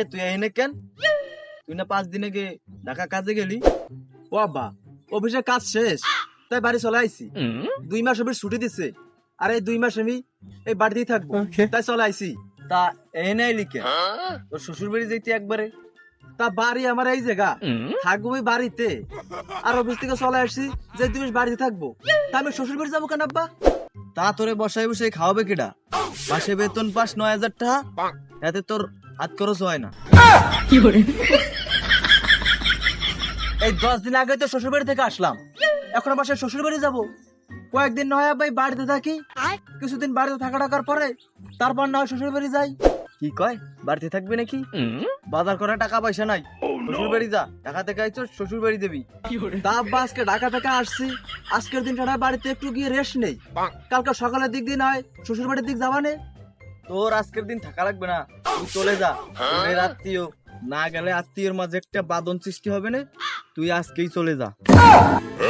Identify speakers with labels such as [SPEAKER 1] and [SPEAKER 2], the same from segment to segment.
[SPEAKER 1] এ তুই এনে কেন? তুই না পাঁচ দিনে গে ঢাকা কাজে গেলি? ও আব্বা অফিসের কাজ শেষ তাই বাড়ি চলে আইছি। দুই মাস অফিস ছুটি দিছে আর এই দুই মাস আমি এই বাড়িতেই থাকব তাই চলে আইছি। তা এনে আইলি কেন? তোর শ্বশুর বাড়ি যেতে একবারে? তা বাড়ি আমার এই জায়গা থাকব আমি বাড়িতে। আর অফিস থেকে চলে আসছি যে দুই মাস বাড়িতে থাকব। তা আমি শ্বশুর বাড়ি যাব কেন আব্বা? তা তোরে বসাই বসে খাওয়াবে কেডা? মাসে বেতন পাস নয় হাজার টাকা এতে তোর হাত খরচ হয় না। এই দশ দিন আগে তো শ্বশুর বাড়ি থেকে আসলাম। এখন আবার সেই শ্বশুর বাড়ি যাব। কয়েকদিন নয় ভাই বাড়িতে থাকি। কিছুদিন বাড়িতে থাকা টাকার পরে তারপর না শ্বশুর বাড়ি যাই। কি কয়? বাড়িতে থাকবি নাকি? বাজার করে টাকা পয়সা নাই। শ্বশুর বাড়ি যা। ঢাকা থেকে আইছো শ্বশুর বাড়ি দেবি তা আব্বা আজকে ঢাকা থেকে আসছি। আজকের দিন সারা বাড়িতে একটু গিয়ে রেস্ট নেই। কালকে সকালের দিক দিন হয় শ্বশুর বাড়ির দিক যাবা নে তোর আজকের দিন থাকা লাগবে না। তুই চলে যা। তোর আত্মীয় না গেলে আত্মীয়ের মাঝে একটা বাদন সৃষ্টি হবে না। তুই আজকেই চলে যা।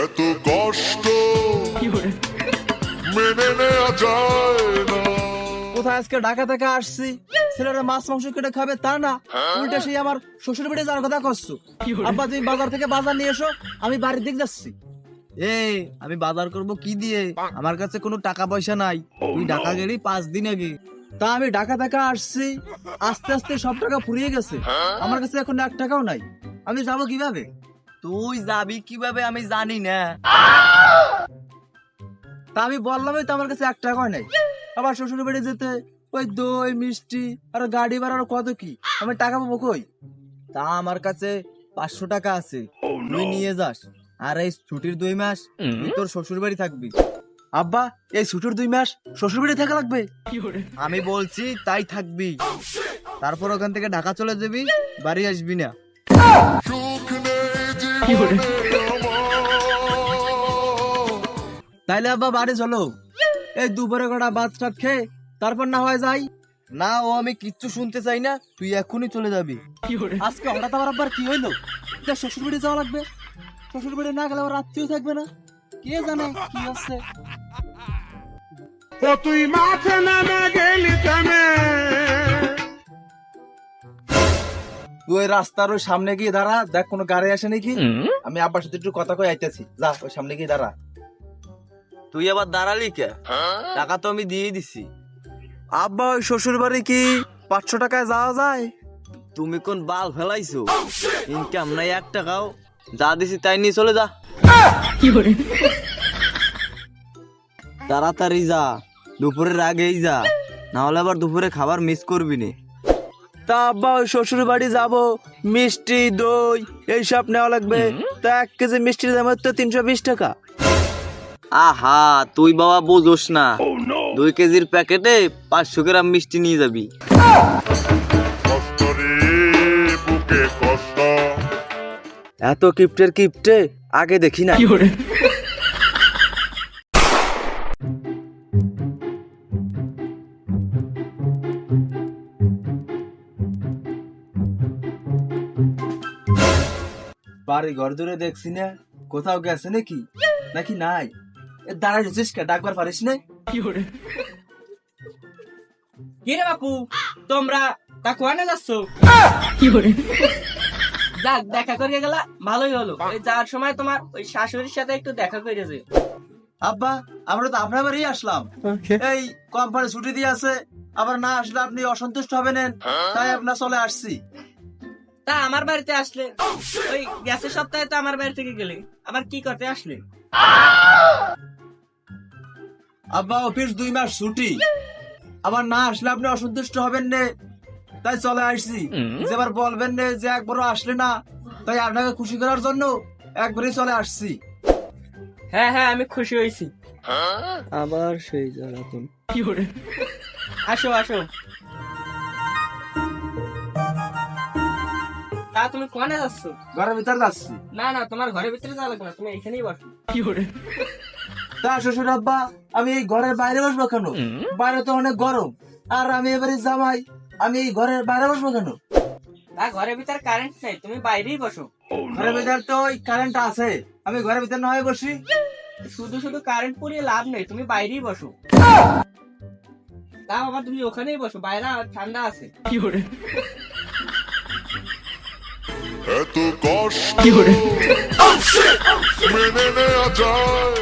[SPEAKER 2] এত কষ্ট মেনে নেওয়া যায় না।
[SPEAKER 1] কোথায় আজকে ঢাকা থেকে আসছি? ছেলেরা মাছ মাংস কেটে খাবে তা না। উল্টে সেই আমার শ্বশুর বাড়ি যাওয়ার কথা করছ আব্বা তুমি বাজার থেকে বাজার নিয়ে এসো আমি বাড়ির দিক যাচ্ছি। এই আমি বাজার করব কি দিয়ে? আমার কাছে কোনো টাকা পয়সা নাই। তুই ঢাকা গেলি পাঁচ দিন আগে। তা আমি ঢাকা থেকে আসছি আস্তে আস্তে সব টাকা ফুরিয়ে গেছে। আমার কাছে এখন এক টাকাও নাই। আমি যাব কীভাবে? তুই যাবি কীভাবে আমি জানি না। তা আমি বললামই তো আমার কাছে এক টাকাও নাই। আবার শ্বশুর বাড়ি যেতে ওই দই মিষ্টি আর গাড়ি ভাড়া আর কত কি? আমি টাকা পাবো কই? তা আমার কাছে পাঁচশো টাকা আছে। তুই নিয়ে যাস। আর এই ছুটির দুই মাস তুই তোর শ্বশুর বাড়ি থাকবি। আব্বা এই ছুটির দুই মাস শ্বশুর বাড়ি থাকা লাগবে। আমি বলছি তাই থাকবি। তারপর ওখান থেকে ঢাকা চলে যাবি বাড়ি আসবি না।
[SPEAKER 2] আমার
[SPEAKER 1] তাইলে আব্বা বাড়ি চলো। এই দুপুরে কটা ভাত টাত খেয়ে তারপর না হয় যাই। না ও আমি কিচ্ছু শুনতে চাই না তুই এখনই চলে যাবি। আজকে হঠাৎ আমার আব্বার কি হইল? শ্বশুর বাড়ি যাওয়া লাগবে। শ্বশুর বাড়ি না গেলে ওর আত্মীয় থাকবে না। কে জানে কি হচ্ছে
[SPEAKER 3] ও তুই মাঠে নামে গেলি
[SPEAKER 1] তুই ওই রাস্তার ওই সামনে গিয়ে দাঁড়া দেখ কোনো গাড়ি আসে নাকি? আমি আব্বার সাথে একটু কথা কই আইতেছি। যা ওই সামনে গিয়ে দাঁড়া। তুই আবার দাঁড়ালি কে? টাকা তো আমি দিয়ে দিছি। আব্বা ওই শ্বশুর বাড়ি কি পাঁচশো টাকায় যাওয়া যায়? তুমি কোন বাল ফেলাইছো? ইনকাম নাই এক টাকাও। যা দিছি তাই নিয়ে চলে যা। তাড়াতাড়ি যা, দুপুরের আগেই যা না হলে আবার দুপুরে খাবার মিস করবি নে। তা আব্বা, ওই শ্বশুর বাড়ি যাব, মিষ্টি, দই এইসব নেওয়া লাগবে। তা এক কেজি মিষ্টির দাম হচ্ছে তিনশো বিশ টাকা। আহা, তুই বাবা বোঝোস না। দুই কেজির প্যাকেটে পাঁচশো গ্রাম মিষ্টি নিয়ে যাবি। এত কিপ্টের কিপ্টে আগে দেখি না। বাড়ি ঘর দূরে দেখছি না কোথাও গেছে নাকি? নাকি নাই? এ দাঁড়াই রয়েছিস কে? ডাকবার পারিস না।
[SPEAKER 4] কি রে বাপু? তোমরা তা কোয়ানে যাচ্ছ? যাক দেখা করে গেলা ভালোই হলো। ওই যাওয়ার সময় তোমার ওই শাশুড়ির সাথে একটু দেখা করে যে
[SPEAKER 1] আব্বা আমরা তো আপনার বাড়ি আসলাম। এই কোম্পানি ছুটি দিয়ে আছে আবার না আসলে আপনি অসন্তুষ্ট হবেন তাই আপনার চলে আসছি।
[SPEAKER 4] তা আমার বাড়িতে আসলে? ওই গ্যাসের সপ্তাহে তো আমার বাড়ি থেকে গেলে। আবার কি করতে আসলে?
[SPEAKER 1] আব্বা অফিস দুই মাস ছুটি। আবার না আসলে আপনি অসন্তুষ্ট হবেন নে তাই চলে আসছি। এবার বলবেন নে যে একবারও আসলে না তাই আপনাকে খুশি করার জন্য একবারই চলে আসছি।
[SPEAKER 4] হ্যাঁ হ্যাঁ আমি খুশি হয়েছি।
[SPEAKER 1] আবার সেই জ্বালাতন
[SPEAKER 4] আসো আসো। তা তুমি কোয়ানে যাচ্ছ?
[SPEAKER 1] ঘরের ভিতর যাচ্ছি।
[SPEAKER 4] না না তোমার ঘরের ভিতরে যাওয়া লাগবে না তুমি এখানেই বসো।
[SPEAKER 1] তা শ্বশুর আব্বা আমি এই ঘরের বাইরে বসবো কেন? বাইরে তো অনেক গরম আর আমি এবারে জামাই। আমি এই ঘরের বাইরে বসবো কেন?
[SPEAKER 4] তা ঘরের ভিতরে কারেন্ট নেই তুমি বাইরেই বসো।
[SPEAKER 1] ঘরের ভিতর তো ওই কারেন্ট আছে। আমি ঘরের ভিতর না হয় বসি।
[SPEAKER 4] শুধু শুধু কারেন্ট পুড়িয়ে লাভ নেই তুমি বাইরেই বসো। তাও আবার তুমি ওখানেই বসো বাইরে ঠান্ডা আছে।
[SPEAKER 2] এত কষ্ট মেনে নেওয়া যায়।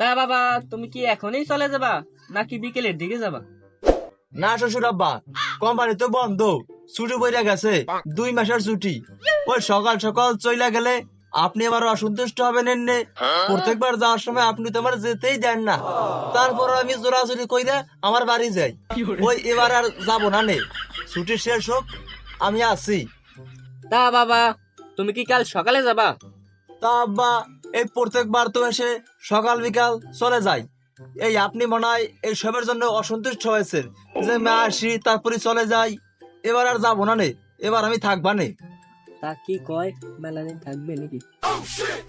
[SPEAKER 4] তা বাবা তুমি কি এখনই চলে যাবা নাকি বিকেলের দিকে যাবা?
[SPEAKER 1] না শ্বশুর আব্বা কোম্পানি তো বন্ধ। ছুটি বইরা গেছে দুই মাসের ছুটি। ওই সকাল সকাল চইলা গেলে আপনি আবার অসন্তুষ্ট হবেন এনে। প্রত্যেকবার যাওয়ার সময় আপনি তো আমার যেতেই দেন না। তারপর আমি জোরাজুরি কইরা আমার বাড়ি যাই। ওই এবার আর যাব না নে। ছুটি শেষ হোক আমি আছি।
[SPEAKER 4] তা বাবা তুমি কি কাল সকালে যাবা?
[SPEAKER 1] তা আব্বা এই প্রত্যেকবার তো এসে সকাল বিকাল চলে যায় এই আপনি মনে হয় এই সবের জন্য অসন্তুষ্ট হয়েছেন যে মা আসি তারপরে চলে যাই। এবার আর যাব না নে এবার আমি থাকবা নে।
[SPEAKER 4] তা কি কয়? থাকবে নাকি?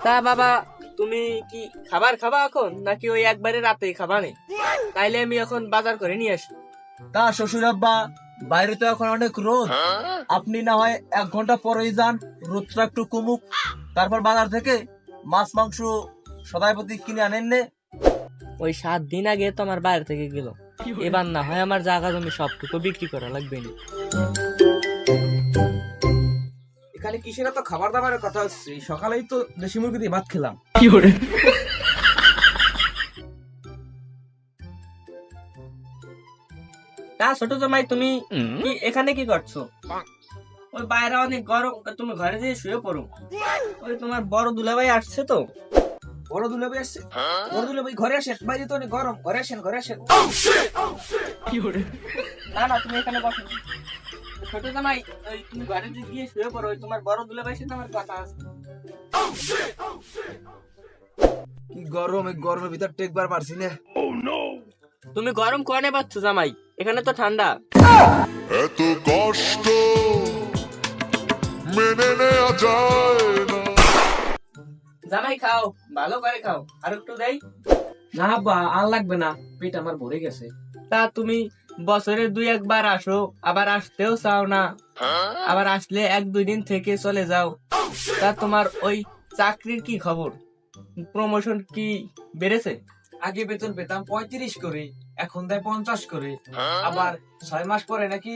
[SPEAKER 4] তা বাবা তুমি কি খাবার খাবা এখন নাকি ওই একবারে রাতেই খাবা নে? তাইলে আমি এখন বাজার করে নিয়ে আসি।
[SPEAKER 1] তা শ্বশুর আব্বা বাইরে তো এখন অনেক রোদ। আপনি না হয় এক ঘণ্টা পরেই যান রোদটা একটু কমুক। তারপর বাজার থেকে মাছ মাংস সদাইপতি কিনে আনেন নে।
[SPEAKER 4] ওই সাত দিন আগে তো আমার বাইরে থেকে গেল। এবার না হয় আমার জায়গা জমি সবটুকু বিক্রি করা লাগবে না।
[SPEAKER 5] এখানে কিসের তো খাবার দাবারের কথা হচ্ছে? সকালেই তো দেশি মুরগি দিয়ে ভাত খেলাম।
[SPEAKER 4] তা ছোট জামাই তুমি কি এখানে কি করছ? ওই বাইরে অনেক গরম তুমি ঘরে যেয়ে শুয়ে পড়ো। ওই তোমার বড় দুলাভাই আসছে তো।
[SPEAKER 5] বড় দুলাভাই আসছে। বড় দুলাভাই ঘরে আসেন বাইরে তো অনেক গরম ঘরে আসেন ঘরে আসেন।
[SPEAKER 4] না না তুমি এখানে বসো। ছোট জামাই ওই তুমি ঘরে যে গিয়ে শুয়ে পড়ো ওই তোমার বড় দুলাভাই সাথে আমার কথা আছে।
[SPEAKER 5] কি গরম এই গরমের ভিতর টেকবার পারছি না।
[SPEAKER 4] তুমি গরম কোয়ানে পাচ্ছ জামাই এখানে তো ঠান্ডা।
[SPEAKER 2] এত কষ্ট মেনে নেওয়া যায়
[SPEAKER 4] জামাই খাও ভালো করে খাও। আর একটু দেই।
[SPEAKER 5] না বা আর লাগবে না। পেট আমার ভরে গেছে।
[SPEAKER 4] তা তুমি বছরে দুই একবার আসো আবার আসতেও চাও না। আবার আসলে এক দুই দিন থেকে চলে যাও। তা তোমার ওই চাকরির কি খবর? প্রমোশন কি বেড়েছে?
[SPEAKER 5] আগে বেতন পেতাম পঁয়ত্রিশ করে এখন দেয় পঞ্চাশ করে। আবার ছয় মাস পরে নাকি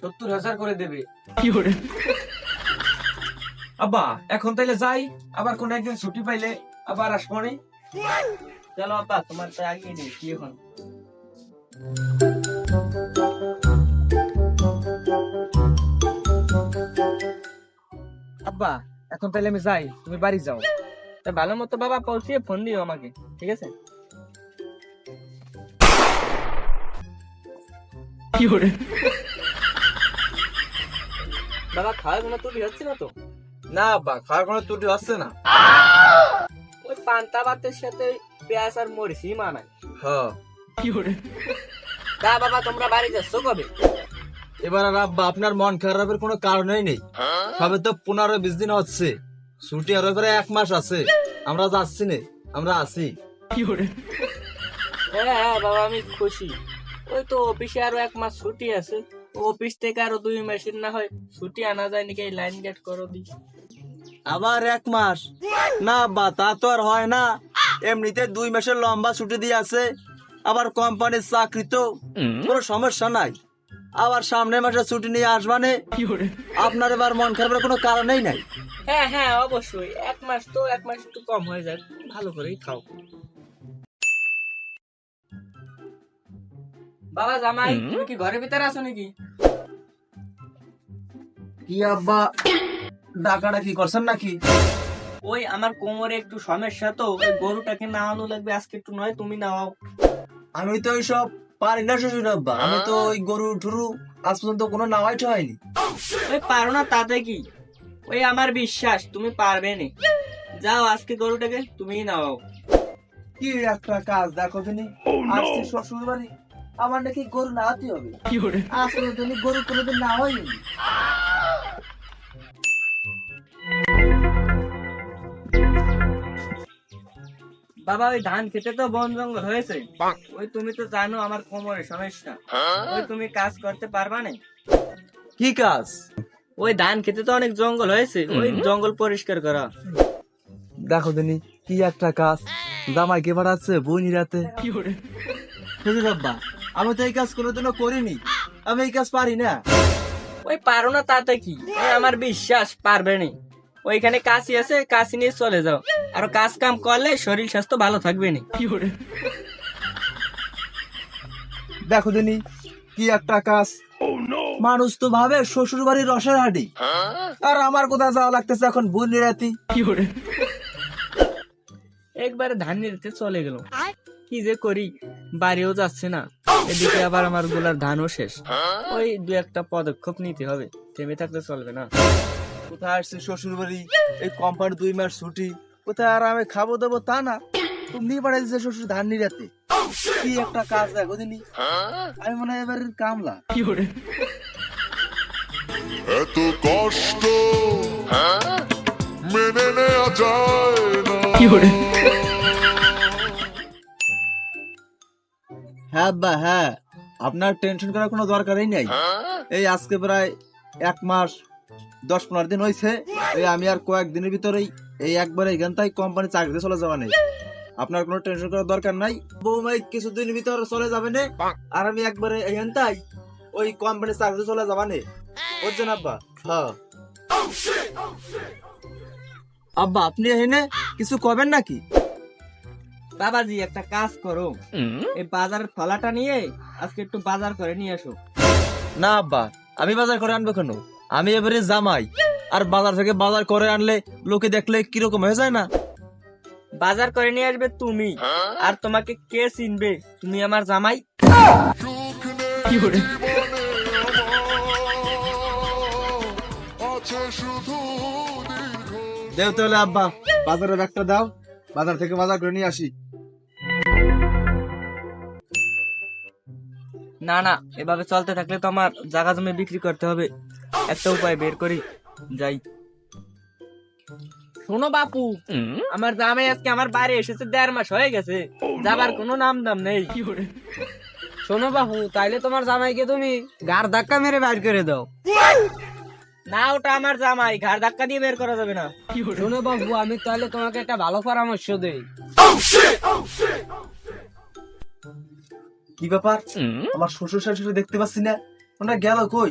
[SPEAKER 5] সত্তর হাজার করে দেবে। আব্বা এখন তাইলে যাই আবার কোন একদিন ছুটি পাইলে আবার আসব নে।
[SPEAKER 4] চলো আব্বা তোমার তো আগে দিই কি এখন?
[SPEAKER 5] আব্বা এখন তাইলে আমি যাই তুমি বাড়ি যাও।
[SPEAKER 4] তা ভালো মতো বাবা পৌঁছিয়ে ফোন দিও আমাকে ঠিক আছে? কি বাবা খাওয়া না তুলি হচ্ছে না তো?
[SPEAKER 1] না খাওয়ার কোনো ত্রুটি হচ্ছে না।
[SPEAKER 4] ওই পান্তা ভাতের সাথে পেঁয়াজ আর মরিচই মানায়।
[SPEAKER 1] হ্যাঁ।
[SPEAKER 4] তা বাবা তোমরা বাড়ি যাচ্ছ কবে?
[SPEAKER 1] এবার আর আব্বা আপনার মন খারাপের কোনো কারণই নেই। সবে তো পনেরো বিশ দিন হচ্ছে। ছুটি আরও করে এক মাস আছে। আমরা যাচ্ছি নে আমরা আছি।
[SPEAKER 4] কি হ্যাঁ হ্যাঁ বাবা আমি খুশি। ওই তো অফিসে আরও এক মাস ছুটি আছে। অফিস থেকে আরও দুই মাসের না হয় ছুটি আনা যায় নাকি লাইন গেট করো দি
[SPEAKER 1] আবার এক মাস। না বা তা তো আর হয় না। এমনিতে দুই মাসের লম্বা ছুটি দিয়ে আছে। আবার কোম্পানির চাকরি তো কোনো সমস্যা নাই। আবার সামনের মাসে ছুটি নিয়ে আসবানে আপনার এবার মন খারাপের কোনো কারণেই নাই?
[SPEAKER 4] হ্যাঁ হ্যাঁ অবশ্যই। এক মাস তো এক মাস একটু কম হয়ে যায়। ভালো করেই খাও। বাবা জামাই তুমি কি ঘরের ভিতরে আছো নাকি?
[SPEAKER 1] কি আব্বা? ডাকাটা কি করছেন নাকি?
[SPEAKER 4] ওই আমার কোমরে একটু সমস্যা তো ওই গরুটাকে নাওয়ানো লাগবে আজকে একটু নয় তুমি নাও
[SPEAKER 1] আমি তো এইসব পারি না শ্বশুর আব্বা। আমি তো ওই গরু ঠুরু আজ পর্যন্ত কোনো নাওয়াই হয়নি।
[SPEAKER 4] ওই পারো না তাতে কি? ওই আমার বিশ্বাস তুমি পারবে না। যাও আজকে গরুটাকে তুমি নাও
[SPEAKER 1] কি একটা কাজ দেখো তুমি। আসছি শ্বশুর বাড়ি আমার নাকি গরু নাওয়াতে হবে। আসলে তুমি গরু কোনোদিন না
[SPEAKER 4] বাবা ওই ধান খেতে তো বন জঙ্গল হয়েছে। ওই তুমি তো জানো আমার কোমরের সমস্যা। ওই তুমি কাজ করতে পারবা না?
[SPEAKER 1] কি কাজ?
[SPEAKER 4] ওই ধান খেতে তো অনেক জঙ্গল হয়েছে। ওই জঙ্গল পরিষ্কার করা।
[SPEAKER 1] দেখো দিনি কি একটা কাজ। জামাই কে বাড়াচ্ছে বই নিরাতে শ্বশুর আব্বা আমি তো এই কাজ কোনোদিনও করিনি। আমি এই কাজ পারি না।
[SPEAKER 4] ওই ওই পারো না তাতে কি? এই আমার বিশ্বাস পারবে নি। ওইখানে কাশি আছে কাশি নিয়ে চলে যাও। আর কাজ কাম করলে শরীর স্বাস্থ্য ভালো থাকবে না।
[SPEAKER 1] দেখো দিনি কি একটা কাজ। মানুষ তো ভাবে শ্বশুর বাড়ির রসের হাডি। আর আমার কোথায় যাওয়া লাগতেছে এখন বুনি রাতি।
[SPEAKER 4] একবারে ধান নিতে চলে গেল। কি যে করি বাড়িও যাচ্ছে না। এদিকে আবার আমারগুলার ধানও শেষ। ওই দু একটা পদক্ষেপ নিতে হবে। থেমে থাকলে চলবে না।
[SPEAKER 1] কোথায় আসছে শ্বশুর বাড়ি এই কোম্পানি দুই মাস ছুটি। কোথায় আর আমি খাব দেবো তা না। তুমি পাঠাই দিচ্ছে শ্বশুর ধান নিরাতে কি একটা কাজ দেখো দিনি। আমি মনে হয় এবারের কামলা।
[SPEAKER 2] এত কষ্ট মেনে নেওয়া যায় না।
[SPEAKER 1] হ্যাঁ বা হ্যাঁ। আপনার টেনশন করার কোনো দরকারই নাই। এই আজকে প্রায় এক মাস দশ পনেরো দিন হয়েছে এই আমি আর কয়েকদিনের ভিতরেই এই একবার এইখান থেকে কোম্পানি চাকরিতে চলে যাওয়া নেই। আপনার কোনো টেনশন করার দরকার নাই। বৌমাই কিছুদিন ভিতর চলে যাবে না আর আমি একবারে এইখান তাই ওই কোম্পানি চাকরিতে চলে যাবা নে। বুঝছেন আব্বা হ্যাঁ। আব্বা আপনি এখানে কিছু কবেন নাকি?
[SPEAKER 4] বাবাজি একটা কাজ করো। এই বাজারের ফলাটা নিয়ে আজকে একটু বাজার করে নিয়ে আসো।
[SPEAKER 1] না আব্বা আমি বাজার করে আনব কেন? আমি এবারে জামাই। আর বাজার থেকে বাজার করে আনলে লোকে দেখলে কীরকম হয়ে যায় না?
[SPEAKER 4] বাজার করে নিয়ে আসবে তুমি। আর তোমাকে কে চিনবে? তুমি আমার জামাই?
[SPEAKER 1] দেও তাহলে আব্বা বাজারের ব্যাগটা দাও বাজার থেকে বাজার করে নিয়ে আসি।
[SPEAKER 4] না না এভাবে চলতে থাকলে তো আমার জায়গা জমি বিক্রি করতে হবে। একটা উপায় বের করি, যাই। শোনো বাপু, আমার জামাই আজকে আমার বাড়ি এসেছে, দেড় মাস হয়ে গেছে। যাবার কোনো নাম দাম নেই। শোনো বাপু, তাইলে তোমার জামাইকে তুমি গার ধাক্কা মেরে বাইর করে দাও। না, ওটা আমার জামাই, ঘাড় ধাক্কা দিয়ে বের করা যাবে না। শোনো বাবু আমি তাহলে তোমাকে একটা ভালো পরামর্শ দেই।
[SPEAKER 1] কি ব্যাপার? আমার শ্বশুর শাশুড়ি দেখতে পাচ্ছি না। ওরা গেল কই?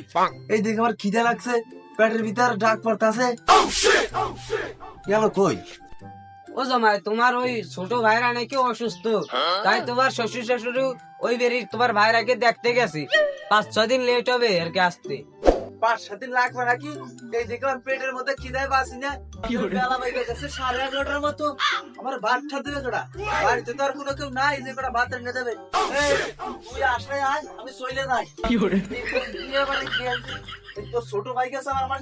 [SPEAKER 1] এই দেখে আমার খিদে লাগছে পেটের ভিতর ডাক পড়তাছে। গেল কই?
[SPEAKER 6] ও জমাই তোমার ওই ছোট ভাইরা নাকি অসুস্থ। তাই তোমার শ্বশুর শাশুড়ি ওই বেরি তোমার ভাইরাকে দেখতে গেছি। পাঁচ ছ দিন লেট হবে আর কি আসতে
[SPEAKER 1] পাঁচ সাত দিন লাগবে নাকি? এই দেখে পেটের মধ্যে খিদায় পাচ্ছি না। বেলা বাইরে গেছে সাড়ে এগারোটার মতো। আমার ভাত ঠা দেবে কটা বাড়িতে তো আর কোনো কেউ নাই যে কটা ভাত এনে দেবে। তুই আসলে আয় আমি চলে যাই। তো ছোট আমার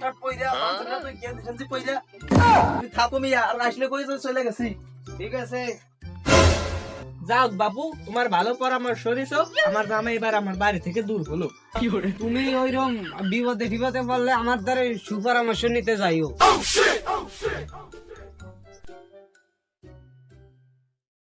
[SPEAKER 1] টার্ট পইরা পাঞ্জাবিটা তুই গেঞ্জি টেঞ্জি পইরা। তুই থাকো মিয়া আর আসলে কই চলে গেছি?
[SPEAKER 6] ঠিক আছে।
[SPEAKER 4] যাও বাবু তোমার ভালো পরামর্শ দিছো। আমার জামাই এবার আমার বাড়ি থেকে দূর হলো।
[SPEAKER 6] তুমি ওইরকম বিপদে বিপদে বললে আমার দ্বারা সুপরামর্শ নিতে যাইও।